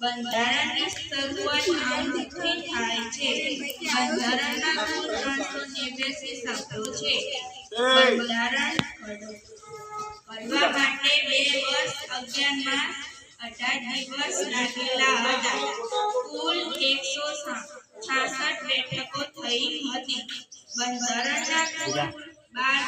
બંધારણની શરૂઆત નામથી થાય છે. બંધારણના કુલ ત્રણસો નેવ્યાસી શબ્દો છે. બંધારણ ઘડવા માટે બે વર્ષ અગિયાર માસ અઢાર દિવસ લાગેલા હતા. કુલ એકસો છાસઠ બેઠકો થઈ હતી. બંધારણના કુલ બાર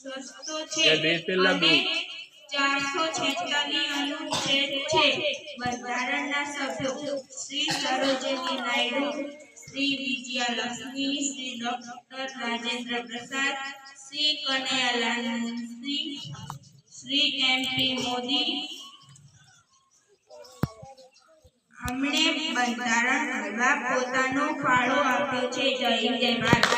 સસ્તો છે. અને ચારસો છેતાલીસ અનુચ્છેદ છે. બંધારણના સભ્યો શ્રી સરોજિની નાયડુ, શ્રી વિજયાલક્ષ્મી શ્રી ડોક્ટર રાજેન્દ્ર પ્રસાદ, શ્રી કનૈયાલાલ મુનશી શ્રી એમ પી મોદી. અમને બંધારણ પોતાનો ફાળો આપ્યો છે. જય જય ભારત.